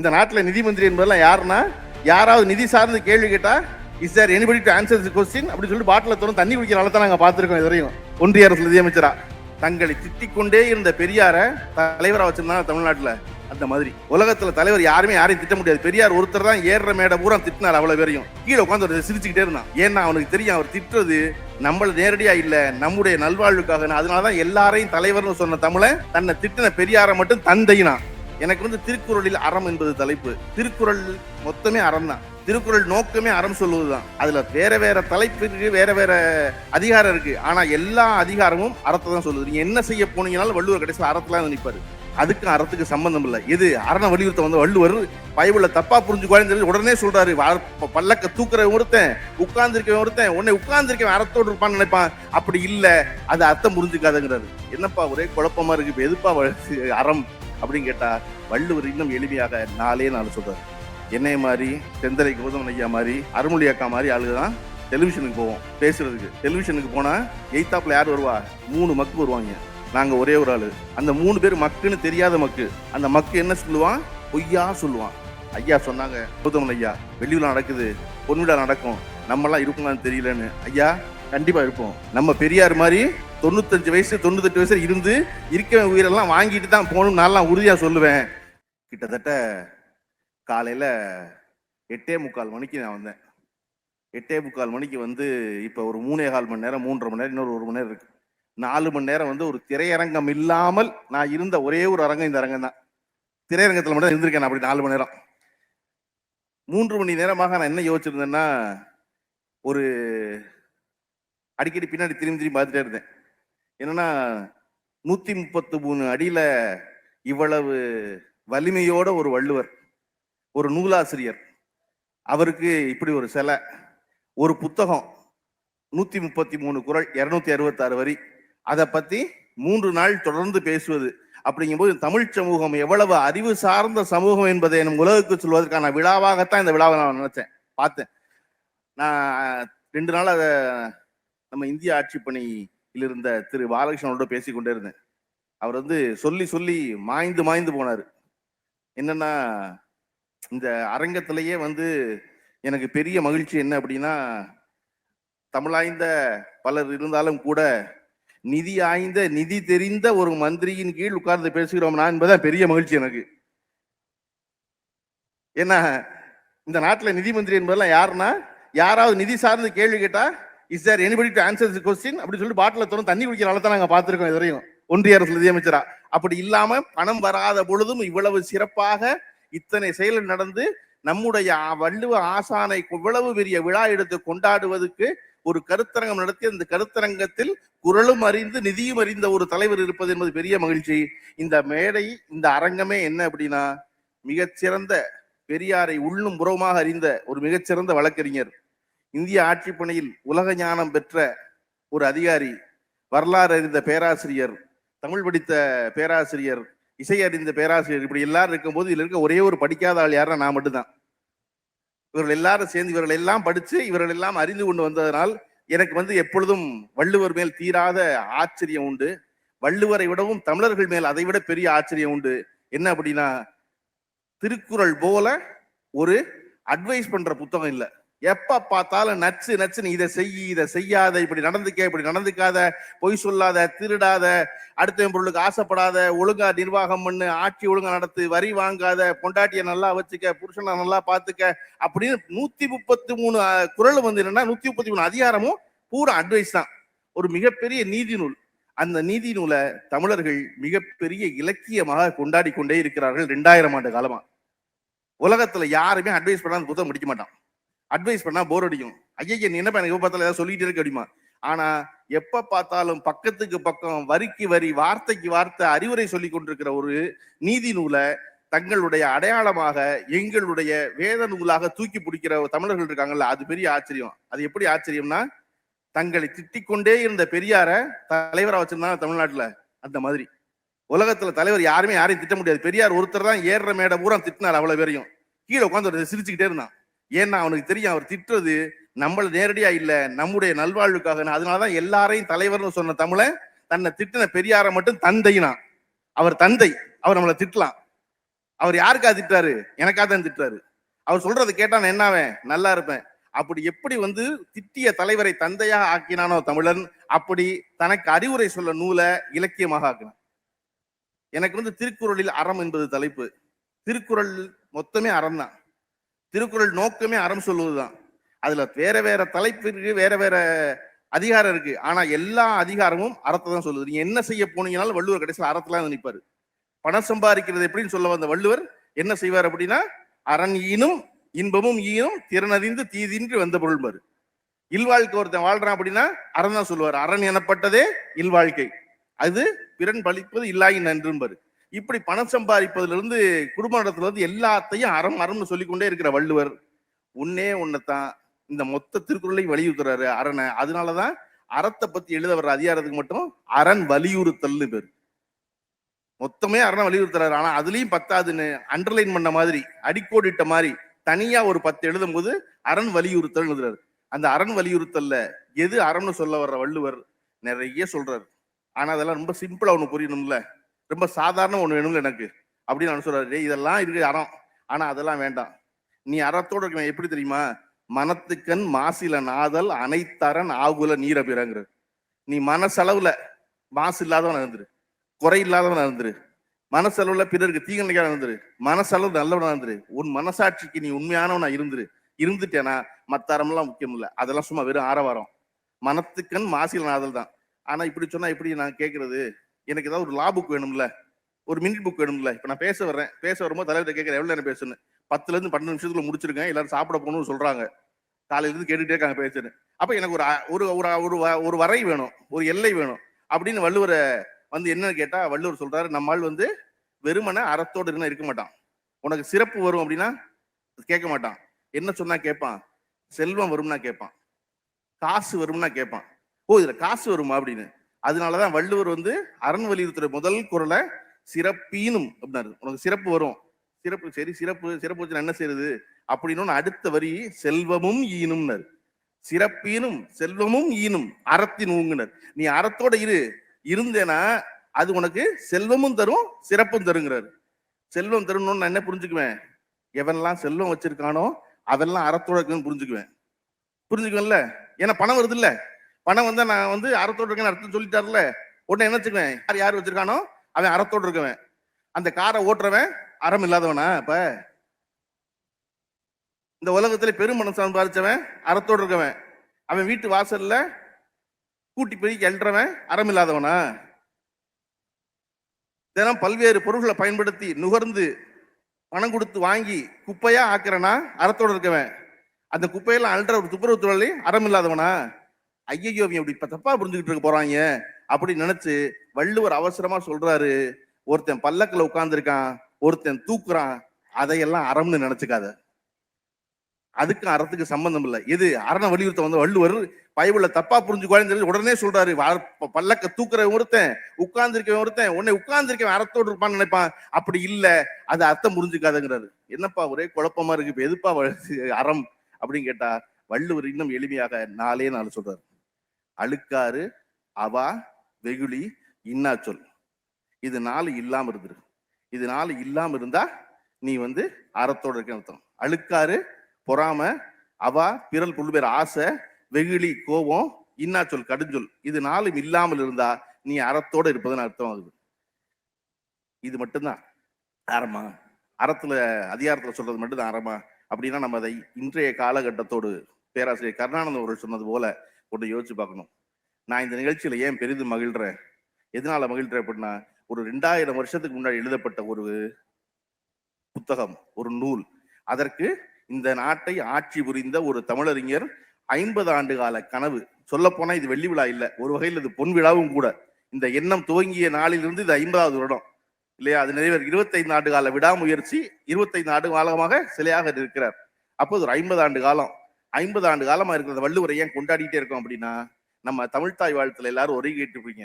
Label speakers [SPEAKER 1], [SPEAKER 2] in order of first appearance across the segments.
[SPEAKER 1] இந்த நாட்டில் நிதி மந்திரி என்பதெல்லாம் யாருன்னா யாராவது நிதி சார்ந்து கேள்வி கேட்டால் is there anybody to answer question அப்படின்னு சொல்லிட்டு பாட்டில் தோறும் தண்ணி குடிக்கிற அளவு தான் நாங்கள் பார்த்துருக்கோம் இதுவரையும் ஒன்றிய அரசு நிதியமைச்சராக தங்களை திட்டிக்கொண்டே இருந்த பெரியாரை தலைவராக வச்சிருந்தாங்க தமிழ்நாட்டில் அந்த மாதிரி உலகத்தில் தலைவர் யாருமே யாரையும் திட்ட முடியாது பெரியார் ஒருத்தர் தான் ஏறுற மேடை பூரா திட்டினார் அவ்வளோ பேரையும் கீழே உட்காந்து ஒரு சிரிச்சுக்கிட்டே இருந்தான் ஏன்னா அவனுக்கு தெரியும் அவர் திட்டுறது நம்மள நேரடியா இல்ல நம்முடைய நல்வாழ்வுக்காக அதனாலதான் எல்லாரையும் தலைவர்னு சொன்ன தமிழை தன்னை திட்டின பெரியாரை மட்டும் தந்தையினான் எனக்கு வந்து திருக்குறளில் அறம் என்பது தலைப்பு திருக்குறள் மொத்தமே அறம் தான் திருக்குறள் நோக்கமே அறம் தான் அதுல வேற வேற தலைப்பிற்கு வேற வேற அதிகாரம் இருக்கு ஆனா எல்லா அதிகாரமும் அறத்தை தான் சொல்லுது நீங்க என்ன செய்ய போனீங்கனாலும் வள்ளுவர் கடைசியில் அறத்துல தான் நிற்பாரு அதுக்கு அறத்துக்கு சம்பந்தம் இல்லை எது அரண வலியுறுத்த வந்து வள்ளுவர் பயவுள்ள தப்பா புரிஞ்சு சொல்லி உடனே சொல்றாரு பல்லக்க தூக்குற ஒருத்தன் உட்கார்ந்துருக்க ஒருத்தன் உன்னை உட்கார்ந்துருக்க அறத்தோடு இருப்பான்னு நினைப்பான் அப்படி இல்லை அது அர்த்தம் புரிஞ்சுக்காதுங்கிறாரு என்னப்பா ஒரே குழப்பமா இருக்கு எதுப்பா அறம் அப்படின்னு கேட்டால் வள்ளுவர் இன்னும் எளிமையாக நாளே நாள் சொல்கிறார் என்னைய மாதிரி செந்தலை கௌதமன் ஐயா மாதிரி அருமொழி அக்கா மாதிரி ஆளுக தான் டெலிவிஷனுக்கு போவோம் பேசுறதுக்கு டெலிவிஷனுக்கு போனால் எய்த்தாப்பில் யார் வருவா மூணு மக்கு வருவாங்க நாங்கள் ஒரே ஒரு ஆள் அந்த மூணு பேர் மக்குன்னு தெரியாத மக்கு அந்த மக்கு என்ன சொல்லுவான் பொய்யா சொல்லுவான் ஐயா சொன்னாங்க கௌதமன் ஐயா வெள்ளி விழா நடக்குது பொன் விழா நடக்கும் நம்மளாம் இருக்கலாம்னு தெரியலன்னு ஐயா கண்டிப்பாக இருப்போம் நம்ம பெரியார் மாதிரி தொண்ணூத்தஞ்சு வயசு தொண்ணூத்தெட்டு வயசு இருந்து இருக்க உயிரெல்லாம் வாங்கிட்டு தான் போகணும் நான்லாம் உறுதியாக சொல்லுவேன் கிட்டத்தட்ட காலையில் எட்டே முக்கால் மணிக்கு நான் வந்தேன் எட்டே முக்கால் மணிக்கு வந்து இப்போ ஒரு மூணே கால் மணி நேரம் மூன்றரை மணி நேரம் இன்னொரு ஒரு மணி நேரம் இருக்கு நாலு மணி நேரம் வந்து ஒரு திரையரங்கம் இல்லாமல் நான் இருந்த ஒரே ஒரு அரங்கம் இந்த அரங்கம் தான் திரையரங்கத்தில் மட்டும் இருந்திருக்கேன் அப்படி நாலு மணி நேரம் மூன்று மணி நேரமாக நான் என்ன யோசிச்சிருந்தேன்னா ஒரு அடிக்கடி பின்னாடி திரும்பி திரும்பி பார்த்துட்டே இருந்தேன் என்னன்னா நூத்தி முப்பத்தி மூணு அடியில இவ்வளவு வலிமையோட ஒரு வள்ளுவர் ஒரு நூலாசிரியர் அவருக்கு இப்படி ஒரு சிலை ஒரு புத்தகம் நூத்தி முப்பத்தி மூணு குரல் இருநூத்தி அறுபத்தாறு வரி அதை பத்தி மூன்று நாள் தொடர்ந்து பேசுவது அப்படிங்கும்போது தமிழ் சமூகம் எவ்வளவு அறிவு சார்ந்த சமூகம் என்பதை நம் உலகுக்கு சொல்வதற்கான விழாவாகத்தான் இந்த விழாவை நான் நினைச்சேன் பார்த்தேன் நான் ரெண்டு நாள் அதை நம்ம இந்திய ஆட்சி பணி இருந்த திரு பாலகிருஷ்ணனோட பேசி கொண்டே இருந்தேன் அவர் வந்து சொல்லி சொல்லி மாய்ந்து மாய்ந்து போனார் என்னன்னா இந்த அரங்கத்திலேயே வந்து எனக்கு பெரிய மகிழ்ச்சி என்ன அப்படின்னா தமிழாய்ந்த பலர் இருந்தாலும் கூட நிதி ஆய்ந்த நிதி தெரிந்த ஒரு மந்திரியின் கீழ் உட்கார்ந்து பேசுகிறோம்னா என்பதுதான் பெரிய மகிழ்ச்சி எனக்கு ஏன்னா இந்த நாட்டில் நிதி மந்திரி என்பதெல்லாம் யாருன்னா யாராவது நிதி சார்ந்து கேள்வி கேட்டால் is there anybody to answer question அப்படின்னு சொல்லி பாட்டில் தோணும் தண்ணி குடிக்கிற அளவு தான் நாங்கள் பார்த்துருக்கோம் இதுவரையும் ஒன்றிய அரசு நிதியமைச்சரா அப்படி இல்லாம பணம் வராத பொழுதும் இவ்வளவு சிறப்பாக இத்தனை செயல் நடந்து நம்முடைய வள்ளுவ ஆசானை இவ்வளவு பெரிய விழா எடுத்து கொண்டாடுவதற்கு ஒரு கருத்தரங்கம் நடத்தி அந்த கருத்தரங்கத்தில் குரலும் அறிந்து நிதியும் அறிந்த ஒரு தலைவர் இருப்பது என்பது பெரிய மகிழ்ச்சி இந்த மேடை இந்த அரங்கமே என்ன அப்படின்னா மிகச்சிறந்த பெரியாரை உள்ளும் புறமாக அறிந்த ஒரு மிகச்சிறந்த வழக்கறிஞர் இந்திய ஆட்சி பணியில் உலக ஞானம் பெற்ற ஒரு அதிகாரி வரலாறு அறிந்த பேராசிரியர் தமிழ் படித்த பேராசிரியர் இசை அறிந்த பேராசிரியர் இப்படி எல்லாரும் இருக்கும்போது இதில் இருக்க ஒரே ஒரு படிக்காத ஆள் யாரா நான் மட்டும்தான் இவர்கள் எல்லாரும் சேர்ந்து இவர்கள் எல்லாம் படித்து இவர்கள் எல்லாம் அறிந்து கொண்டு வந்ததனால் எனக்கு வந்து எப்பொழுதும் வள்ளுவர் மேல் தீராத ஆச்சரியம் உண்டு வள்ளுவரை விடவும் தமிழர்கள் மேல் அதை விட பெரிய ஆச்சரியம் உண்டு என்ன அப்படின்னா திருக்குறள் போல ஒரு அட்வைஸ் பண்ற புத்தகம் இல்லை எப்ப பார்த்தாலும் நச்சு நச்சுன்னு இதை செய்யி இதை செய்யாத இப்படி நடந்துக்க இப்படி நடந்துக்காத பொய் சொல்லாத திருடாத அடுத்த பொருளுக்கு ஆசைப்படாத ஒழுங்கா நிர்வாகம் பண்ணு ஆட்சி ஒழுங்கா நடத்து வரி வாங்காத பொண்டாட்டியை நல்லா வச்சுக்க புருஷனை நல்லா பார்த்துக்க அப்படின்னு நூத்தி முப்பத்தி மூணு குரல் வந்து என்னன்னா நூத்தி முப்பத்தி மூணு அதிகாரமும் பூரா அட்வைஸ் தான் ஒரு மிகப்பெரிய நீதி நூல் அந்த நீதி நூலை தமிழர்கள் மிகப்பெரிய இலக்கியமாக கொண்டாடி கொண்டே இருக்கிறார்கள் ரெண்டாயிரம் ஆண்டு காலமா உலகத்துல யாருமே அட்வைஸ் பண்ணாத புத்தகம் முடிக்க மாட்டான் அட்வைஸ் பண்ணா போர் அடிக்கும் ஐயா நீ என்ன எனக்கு பார்த்தாலும் ஏதாவது சொல்லிட்டே இருக்க அப்படிமா ஆனா எப்ப பார்த்தாலும் பக்கத்துக்கு பக்கம் வரிக்கு வரி வார்த்தைக்கு வார்த்தை அறிவுரை சொல்லி கொண்டிருக்கிற ஒரு நீதி நூலை தங்களுடைய அடையாளமாக எங்களுடைய வேத நூலாக தூக்கி பிடிக்கிற தமிழர்கள் இருக்காங்கல்ல அது பெரிய ஆச்சரியம் அது எப்படி ஆச்சரியம்னா தங்களை திட்டிக்கொண்டே இருந்த பெரியார தலைவரா வச்சிருந்தாங்க தமிழ்நாட்டுல அந்த மாதிரி உலகத்துல தலைவர் யாருமே யாரையும் திட்ட முடியாது பெரியார் ஒருத்தர் தான் ஏறுற மேடை பூரா திட்டினார் அவ்வளவு பேரையும் கீழே உட்காந்து சிரிச்சுக்கிட்டே இருந்தான் ஏன்னா அவனுக்கு தெரியும் அவர் திட்டுறது நம்மள நேரடியா இல்ல நம்முடைய நல்வாழ்வுக்காக அதனாலதான் எல்லாரையும் தலைவர்னு சொன்ன தமிழ தன்னை திட்டின பெரியார மட்டும் தந்தைனா அவர் தந்தை அவர் நம்மளை திட்டலாம் அவர் யாருக்கா திட்டாரு எனக்கா தான் திட்டாரு அவர் சொல்றதை கேட்டா நான் என்னாவேன் நல்லா இருப்பேன் அப்படி எப்படி வந்து திட்டிய தலைவரை தந்தையாக ஆக்கினானோ தமிழன் அப்படி தனக்கு அறிவுரை சொல்ல நூலை இலக்கியமாக ஆக்கினான் எனக்கு வந்து திருக்குறளில் அறம் என்பது தலைப்பு திருக்குறள் மொத்தமே அறம் தான் திருக்குறள் நோக்கமே அறம் சொல்லுவதுதான் அதுல வேற வேற தலைப்பு இருக்கு வேற வேற அதிகாரம் இருக்கு ஆனா எல்லா அதிகாரமும் அறத்தை தான் சொல்லுது நீங்க என்ன செய்ய போனீங்கனாலும் வள்ளுவர் கடைசியில் அறத்துல நிற்பாரு பணம் சம்பாதிக்கிறது எப்படின்னு சொல்ல வந்த வள்ளுவர் என்ன செய்வார் அப்படின்னா அரண் ஈனும் இன்பமும் ஈனும் திறனறிந்து தீதின்றி வந்த பொருள்மாரு இல்வாழ்க்கை ஒருத்தன் வாழ்றான் அப்படின்னா அறந்தான் சொல்லுவார் அரண் எனப்பட்டதே இல்வாழ்க்கை அது பிறன் பழிப்பது இல்லாயின் நன்றும்பாரு இப்படி பணம் சம்பாதிப்பதிலிருந்து குடும்ப நடத்துல இருந்து எல்லாத்தையும் அறம் அறம்னு சொல்லிக்கொண்டே இருக்கிற வள்ளுவர் உன்னே உன்னைத்தான் இந்த மொத்த திருக்குறளையும் வலியுறுத்துறாரு அரணை அதனாலதான் அறத்தை பத்தி எழுத வர்ற அதிகாரத்துக்கு மட்டும் அரண் வலியுறுத்தல்னு பேர் மொத்தமே அரணை வலியுறுத்துறாரு ஆனா அதுலயும் பத்தாதுன்னு அண்டர்லைன் பண்ண மாதிரி அடிக்கோடிட்ட மாதிரி தனியா ஒரு பத்து எழுதும் போது அரண் வலியுறுத்தல் எழுதுறாரு அந்த அரண் வலியுறுத்தல்ல எது அறம்னு சொல்ல வர்ற வள்ளுவர் நிறைய சொல்றாரு ஆனா அதெல்லாம் ரொம்ப சிம்பிளா ஒண்ணு புரியணும்ல ரொம்ப சாதாரண ஒன்று வேணும்ல எனக்கு அப்படின்னு நான் சொல்றாரு இதெல்லாம் இருக்கு அறம் ஆனா அதெல்லாம் வேண்டாம் நீ அறத்தோடு இருக்க எப்படி தெரியுமா மனத்துக்கண் மாசில நாதல் அனைத்தரன் ஆகுல நீர பிறங்குற நீ மனசளவுல மாசு இல்லாதவன் இருந்துரு குறை இல்லாதவன் இருந்துரு மனசளவுல பிறருக்கு தீங்கனைக்காக இருந்துரு மனசளவு நல்லவனா இருந்துரு உன் மனசாட்சிக்கு நீ உண்மையானவனா இருந்துரு இருந்துட்டேனா மத்த அறமெல்லாம் முக்கியம் இல்லை அதெல்லாம் சும்மா வெறும் ஆரவாரம் மனத்துக்கண் மாசில நாதல் தான் ஆனா இப்படி சொன்னா எப்படி நான் கேட்கறது எனக்கு ஏதாவது ஒரு லா புக் வேணும்ல ஒரு மினிட் புக் வேணும்ல இப்போ நான் பேச வரேன் பேச வரும்போது தலைவர்கிட்ட கேட்குறேன் எவ்வளோ நேரம் பேசுன்னு பத்துலேருந்து பன்னெண்டு நிமிஷத்துல முடிச்சிருக்கேன் எல்லாரும் சாப்பிட போகணும்னு சொல்கிறாங்க காலையிலேருந்து கேட்டுகிட்டே இருக்காங்க பேசுன்னு அப்போ எனக்கு ஒரு ஒரு ஒரு ஒரு வரை வேணும் ஒரு எல்லை வேணும் அப்படின்னு வள்ளுவரை வந்து என்னன்னு கேட்டால் வள்ளுவர் சொல்கிறாரு நம்மால் வந்து வெறுமனை அறத்தோடு இருந்தா இருக்க மாட்டான் உனக்கு சிறப்பு வரும் அப்படின்னா கேட்க மாட்டான் என்ன சொன்னால் கேட்பான் செல்வம் வரும்னா கேட்பான் காசு வரும்னா கேட்பான் ஓ இதுல காசு வருமா அப்படின்னு அதனாலதான் வள்ளுவர் வந்து வலியுறுத்துற முதல் குரலை சிறப்பீனும் அப்படின்னாரு உனக்கு சிறப்பு வரும் சிறப்பு சரி சிறப்பு சிறப்பு வச்சு என்ன செய்யுது அப்படின்னு அடுத்த வரி செல்வமும் ஈனும்னர் சிறப்பீனும் செல்வமும் ஈனும் அறத்தின் ஊங்குனர் நீ அறத்தோட இரு இருந்தேனா அது உனக்கு செல்வமும் தரும் சிறப்பும் தருங்கிறார் செல்வம் தருணும்னு நான் என்ன புரிஞ்சுக்குவேன் எவன்லாம் செல்வம் வச்சிருக்கானோ அதெல்லாம் அறத்தோட இருக்குன்னு புரிஞ்சுக்குவேன் புரிஞ்சுக்குவேன்ல ஏன்னா பணம் வருது இல்லை பணம் வந்து நான் வந்து அறத்தோடு இருக்கேன்னு அர்த்தம் சொல்லிட்டார்ல உடனே என்ன வச்சுக்குவேன் யார் யார் வச்சிருக்கானோ அவன் அறத்தோடு இருக்கவன் அந்த காரை ஓட்டுறவன் அறம் இல்லாதவனா இப்ப இந்த உலகத்துல பெருமனம் சம்பாதிச்சவன் அறத்தோடு இருக்கவன் அவன் வீட்டு வாசல்ல கூட்டி போய் அழுறவன் அறம் இல்லாதவனா தினம் பல்வேறு பொருட்களை பயன்படுத்தி நுகர்ந்து பணம் கொடுத்து வாங்கி குப்பையா ஆக்குறனா அறத்தோடு இருக்கவன் அந்த குப்பையெல்லாம் அழுற ஒரு துப்புரவு தொழிலாளி அறம் இல்லாதவனா ஐயோ இப்படி தப்பா புரிஞ்சுக்கிட்டு இருக்க போறாங்க அப்படின்னு நினைச்சு வள்ளுவர் அவசரமா சொல்றாரு ஒருத்தன் பல்லக்கில் உட்கார்ந்துருக்கான் ஒருத்தன் தூக்குறான் அதையெல்லாம் அறம்னு நினைச்சுக்காத அதுக்கு அறத்துக்கு சம்பந்தம் இல்லை எது அரணை வலியுறுத்த வந்த வள்ளுவர் பைபிள தப்பா புரிஞ்சுக்குவாருன்னு சொல்லி உடனே சொல்றாரு பல்லக்க தூக்குற ஒருத்தன் உட்கார்ந்து ஒருத்தன் உன்னை உட்கார்ந்து அறத்தோடு இருப்பான்னு நினைப்பான் அப்படி இல்ல அது அர்த்தம் புரிஞ்சுக்காதுங்கிறாரு என்னப்பா ஒரே குழப்பமா இருக்கு இப்ப எதுப்பா அறம் அப்படின்னு கேட்டா வள்ளுவர் இன்னும் எளிமையாக நாலே நாள் சொல்றாரு அழுக்காறு அவா வெகுளி இன்னா சொல் இது நாலு இல்லாம இருந்துரு இது நாலு இல்லாம இருந்தா நீ வந்து அறத்தோட இருக்க அர்த்தம் அழுக்காறு பொறாம அவா பிறல் புல்லுபேர் ஆசை வெகுளி கோபம் இன்னா சொல் கடுஞ்சொல் இது நாளும் இல்லாமல் இருந்தா நீ அறத்தோட இருப்பதுன்னு அர்த்தம் ஆகுது இது மட்டும்தான் அறமா அறத்துல அதிகாரத்துல சொல்றது மட்டும்தான் அறமா அப்படின்னா நம்ம அதை இன்றைய காலகட்டத்தோடு பேராசிரியர் கருணானந்த அவர்கள் சொன்னது போல ஒன்று யோசிச்சு பார்க்கணும் நான் இந்த நிகழ்ச்சியில் ஏன் பெரிதும் மகிழ்கிறேன் எதனால மகிழ்கிறேன் அப்படின்னா ஒரு ரெண்டாயிரம் வருஷத்துக்கு முன்னாடி எழுதப்பட்ட ஒரு புத்தகம் ஒரு நூல் அதற்கு இந்த நாட்டை ஆட்சி புரிந்த ஒரு தமிழறிஞர் ஐம்பது ஆண்டு கால கனவு சொல்ல போனா இது வெள்ளி விழா இல்லை ஒரு வகையில் இது பொன் விழாவும் கூட இந்த எண்ணம் துவங்கிய நாளிலிருந்து இது ஐம்பதாவது வருடம் இல்லையா அது நிறைவேற இருபத்தைந்து ஆண்டு கால விடாமுயற்சி இருபத்தைந்து ஆண்டு காலமாக சிலையாக இருக்கிறார் அப்போது ஒரு ஐம்பது ஆண்டு காலம் ஐம்பது ஆண்டு காலமா இருக்கிற வள்ளுவரை ஏன் கொண்டாடிட்டே இருக்கோம் அப்படின்னா நம்ம தமிழ்தாய் வாழ்த்துல எல்லாரும் ஒரே கேட்டுப்பீங்க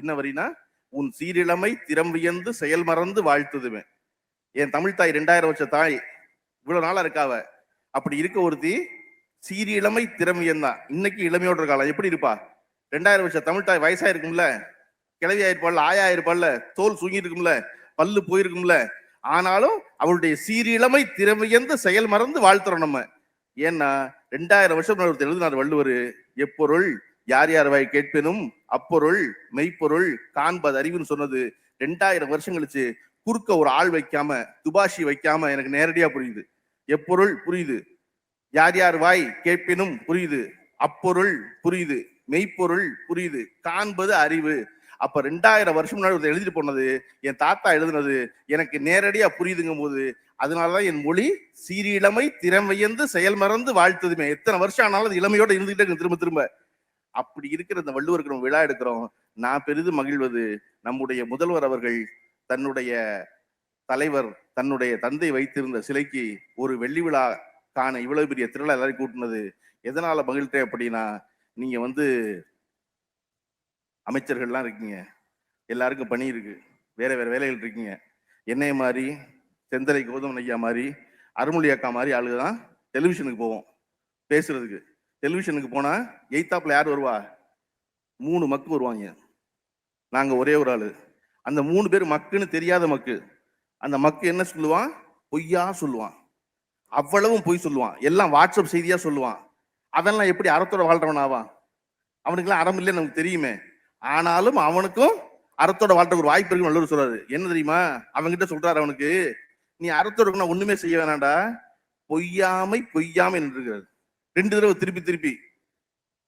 [SPEAKER 1] என்ன வரினா உன் சீரிழமை திறம் வியந்து செயல் மறந்து வாழ்த்துதுமே என் தமிழ்தாய் ரெண்டாயிரம் வருஷ தாய் இவ்வளவு நாளா இருக்காவ அப்படி இருக்க ஒருத்தி சீரியலமை திறமையன் தான் இன்னைக்கு இளமையோட இருக்காளா எப்படி இருப்பா ரெண்டாயிரம் வருஷம் தமிழ்தாய் வயசா இருக்கும்ல கிளவி ஆயிருப்பாள் ஆயா ஆயிருப்பாள்ல தோல் சுங்கி இருக்கும்ல பல்லு போயிருக்கும்ல ஆனாலும் அவளுடைய சீரியலமை திறமையந்து செயல் மறந்து வாழ்த்துறோம் நம்ம ஏன்னா ரெண்டாயிரம் வருஷம் எழுதினார் வள்ளுவர் எப்பொருள் யார் யார் வாய் கேட்பினும் அப்பொருள் மெய்ப்பொருள் காண்பது அறிவுன்னு சொன்னது ரெண்டாயிரம் வருஷம் கழிச்சு குறுக்க ஒரு ஆள் வைக்காம துபாஷி வைக்காம எனக்கு நேரடியா புரியுது எப்பொருள் புரியுது யார் யார் வாய் கேட்பினும் புரியுது அப்பொருள் புரியுது மெய்ப்பொருள் புரியுது காண்பது அறிவு அப்ப ரெண்டாயிரம் வருஷம் முன்னாடி எழுதிட்டு போனது என் தாத்தா எழுதுனது எனக்கு நேரடியா புரியுதுங்கும் போது அதனாலதான் என் மொழி இளமை திறமையந்து செயல் மறந்து வாழ்த்ததுமே எத்தனை வருஷம் ஆனாலும் அது இளமையோட இருந்துகிட்டே திரும்ப திரும்ப அப்படி இருக்கிற இந்த வள்ளுவருக்கு நம்ம விழா எடுக்கிறோம் நான் பெரிதும் மகிழ்வது நம்முடைய முதல்வர் அவர்கள் தன்னுடைய தலைவர் தன்னுடைய தந்தை வைத்திருந்த சிலைக்கு ஒரு வெள்ளி விழா காண இவ்வளவு பெரிய திருவிழா எல்லாரும் கூட்டினது எதனால மகிழ்கிறேன் அப்படின்னா நீங்க வந்து அமைச்சர்கள்லாம் இருக்கீங்க எல்லாருக்கும் பணி இருக்கு வேற வேற வேலைகள் இருக்கீங்க என்னைய மாதிரி செந்தரை கோதமன் ஐயா மாதிரி அருமொழி அக்கா மாதிரி ஆளுங்க தான் டெலிவிஷனுக்கு போவோம் பேசுறதுக்கு டெலிவிஷனுக்கு போனால் எய்த்தாப்பில் யார் வருவா மூணு மக்கு வருவாங்க நாங்கள் ஒரே ஒரு ஆள் அந்த மூணு பேர் மக்குன்னு தெரியாத மக்கு அந்த மக்கு என்ன சொல்லுவான் பொய்யா சொல்லுவான் அவ்வளவும் பொய் சொல்லுவான் எல்லாம் வாட்ஸ்அப் செய்தியாக சொல்லுவான் அதெல்லாம் எப்படி அறத்தோட வாழ்றவன் ஆவான் அவனுக்குலாம் அறம் இல்லை நமக்கு தெரியுமே ஆனாலும் அவனுக்கும் அறத்தோட வாழ்கிற ஒரு வாய்ப்பு இருக்குன்னு நல்லூர் சொல்றாரு என்ன தெரியுமா அவன்கிட்ட சொல்றாரு அவனுக்கு நீ அறுத்து ஒண்ணுமே செய்ய வேணாடா பொய்யாமை பொய்யாமை நின்றுகிறது ரெண்டு தடவை திருப்பி திருப்பி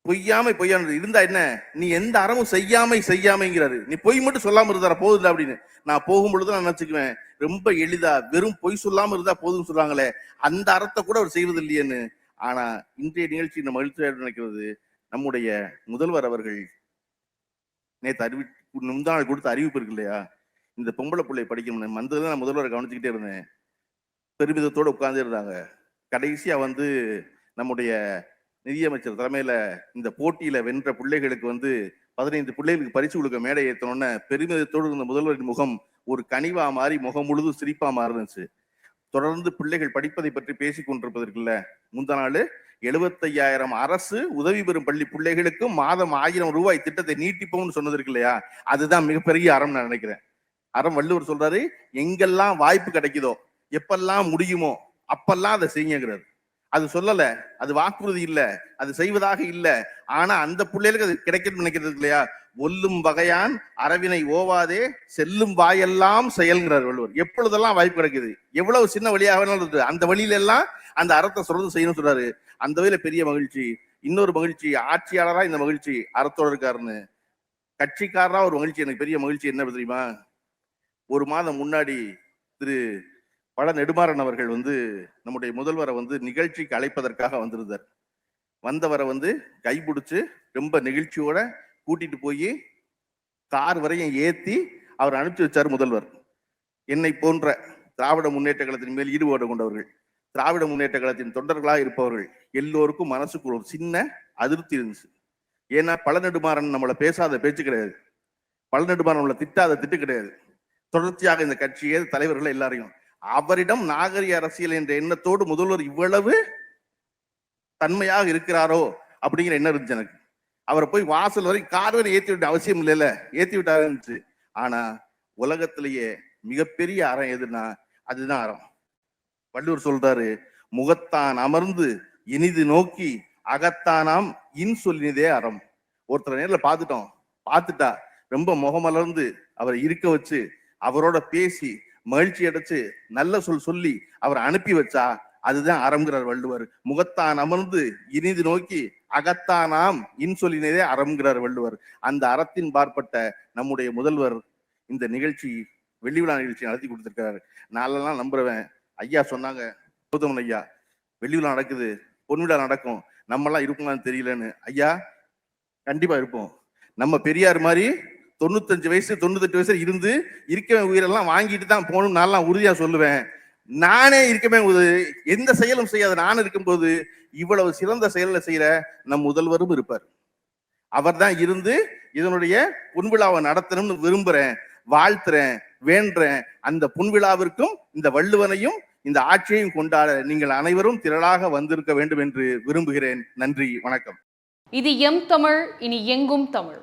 [SPEAKER 1] பொய்யாமை பொய்யாமை இருந்தா என்ன நீ எந்த அறமும் செய்யாமை செய்யாமைங்கிறாரு நீ பொய் மட்டும் சொல்லாம இருந்தா போதுல அப்படின்னு நான் போகும் பொழுது நான் நினைச்சுக்குவேன் ரொம்ப எளிதா வெறும் பொய் சொல்லாம இருந்தா போதும்னு சொல்றாங்களே அந்த அறத்தை கூட அவர் செய்வது இல்லையேன்னு ஆனா இன்றைய நிகழ்ச்சி நம்ம மகிழ்ச்சியாக நினைக்கிறது நம்முடைய முதல்வர் அவர்கள் நேற்று அறிவி முந்தாள் கொடுத்த அறிவிப்பு இருக்கு இல்லையா இந்த பொம்பளை பிள்ளை படிக்கணும் தான் நான் முதல்வர் கவனிச்சுக்கிட்டே இருந்தேன் பெருமிதத்தோடு உட்கார்ந்து இருந்தாங்க கடைசியாக வந்து நம்முடைய நிதியமைச்சர் தலைமையில் இந்த போட்டியில் வென்ற பிள்ளைகளுக்கு வந்து பதினைந்து பிள்ளைகளுக்கு பரிசு கொடுக்க மேடை ஏற்றணுன்னு பெருமிதத்தோடு இருந்த முதல்வரின் முகம் ஒரு கனிவா மாறி முகம் முழுதும் சிரிப்பா மாறுனுச்சு தொடர்ந்து பிள்ளைகள் படிப்பதை பற்றி பேசி கொண்டிருப்பதற்குல்ல முந்த நாள் எழுபத்தையாயிரம் அரசு உதவி பெறும் பள்ளி பிள்ளைகளுக்கு மாதம் ஆயிரம் ரூபாய் திட்டத்தை நீட்டிப்போம்னு சொன்னதற்கு இல்லையா அதுதான் மிகப்பெரிய அறம் நான் நினைக்கிறேன் அறம் வள்ளுவர் சொல்றாரு எங்கெல்லாம் வாய்ப்பு கிடைக்குதோ எப்பெல்லாம் முடியுமோ அப்பெல்லாம் அதை செய்யுங்கிறது அது சொல்லல அது வாக்குறுதி இல்ல அது செய்வதாக இல்ல ஆனா அந்த பிள்ளைகளுக்கு அது கிடைக்கணும்னு நினைக்கிறது இல்லையா ஒல்லும் வகையான் அரவினை ஓவாதே செல்லும் வாயெல்லாம் செயல்கிறார் வள்ளுவர் எப்பொழுதெல்லாம் வாய்ப்பு கிடைக்குது எவ்வளவு சின்ன வழியாக வேணாலும் அந்த வழியில எல்லாம் அந்த அறத்தை சொல்றது செய்யணும்னு சொல்றாரு அந்த வகையில பெரிய மகிழ்ச்சி இன்னொரு மகிழ்ச்சி ஆட்சியாளரா இந்த மகிழ்ச்சி அறத்தோடு இருக்காருன்னு கட்சிக்காரரா ஒரு மகிழ்ச்சி எனக்கு பெரிய மகிழ்ச்சி என்ன தெரியுமா ஒரு மாதம் முன்னாடி திரு பல நெடுமாறன் அவர்கள் வந்து நம்முடைய முதல்வரை வந்து நிகழ்ச்சிக்கு அழைப்பதற்காக வந்திருந்தார் வந்தவரை வந்து கைபிடிச்சு ரொம்ப நெகிழ்ச்சியோட கூட்டிட்டு போய் கார் வரையும் ஏற்றி அவர் அனுப்பிச்சு வச்சார் முதல்வர் என்னை போன்ற திராவிட முன்னேற்ற கழகத்தின் மேல் ஈடுபாடு கொண்டவர்கள் திராவிட முன்னேற்ற கழகத்தின் தொண்டர்களாக இருப்பவர்கள் எல்லோருக்கும் மனசுக்கு ஒரு சின்ன அதிருப்தி இருந்துச்சு ஏன்னா பழநெடுமாறன் நம்மளை பேசாத பேச்சு கிடையாது பழநெடுமாறன் நம்மளை திட்டாத திட்டு கிடையாது தொடர்ச்சியாக இந்த கட்சியே தலைவர்கள் எல்லாரையும் அவரிடம் நாகரிக அரசியல் என்ற எண்ணத்தோடு முதல்வர் இவ்வளவு தன்மையாக இருக்கிறாரோ அப்படிங்கிற எண்ணம் இருந்துச்சு எனக்கு அவரை போய் வாசல் வரை கார் வரை ஏற்றி விட்ட அவசியம் இல்லைல்ல ஏற்றி விட்டாரு இருந்துச்சு ஆனா உலகத்திலேயே மிகப்பெரிய அறம் எதுனா அதுதான் அறம் வள்ளுவர் சொல்றாரு முகத்தான் அமர்ந்து இனிது நோக்கி அகத்தானாம் இன் சொல்லினதே அறம் ஒருத்தர் நேரில் பார்த்துட்டோம் பார்த்துட்டா ரொம்ப முகமலர்ந்து அவரை இருக்க வச்சு அவரோட பேசி மகிழ்ச்சி அடைச்சு நல்ல சொல் சொல்லி அவர் அனுப்பி வச்சா அதுதான் அறம்கிறார் வள்ளுவர் முகத்தான் அமர்ந்து இனிது நோக்கி அகத்தானாம் இன்சொலினதே அறம்கிறார் வள்ளுவர் அந்த அறத்தின் பார்ப்பட்ட நம்முடைய முதல்வர் இந்த நிகழ்ச்சி வெள்ளி விழா நிகழ்ச்சி நடத்தி கொடுத்திருக்கிறாரு நாளெல்லாம் நம்புறவன் ஐயா சொன்னாங்க கௌதமன் ஐயா வெள்ளி விழா நடக்குது பொன் விழா நடக்கும் நம்மெல்லாம் இருக்கலாம்னு தெரியலன்னு ஐயா கண்டிப்பா இருப்போம் நம்ம பெரியார் மாதிரி தொண்ணூத்தஞ்சு வயசு தொண்ணூத்தெட்டு வயசு இருந்து இருக்கவே உயிரெல்லாம் வாங்கிட்டு தான் போகணும் நான்லாம் உறுதியா சொல்லுவேன் நானே இருக்கவே எந்த செயலும் செய்யாத நான் இருக்கும்போது இவ்வளவு சிறந்த செயலில் செய்யற நம் முதல்வரும் இருப்பார் அவர் தான் இருந்து இதனுடைய புன்விழாவை நடத்தணும்னு விரும்புறேன் வாழ்த்துறேன் வேண்டுறேன் அந்த புன்விழாவிற்கும் இந்த வள்ளுவனையும் இந்த ஆட்சியையும் கொண்டாட நீங்கள் அனைவரும் திரளாக வந்திருக்க வேண்டும் என்று விரும்புகிறேன் நன்றி வணக்கம் இது எம் தமிழ் இனி எங்கும் தமிழ்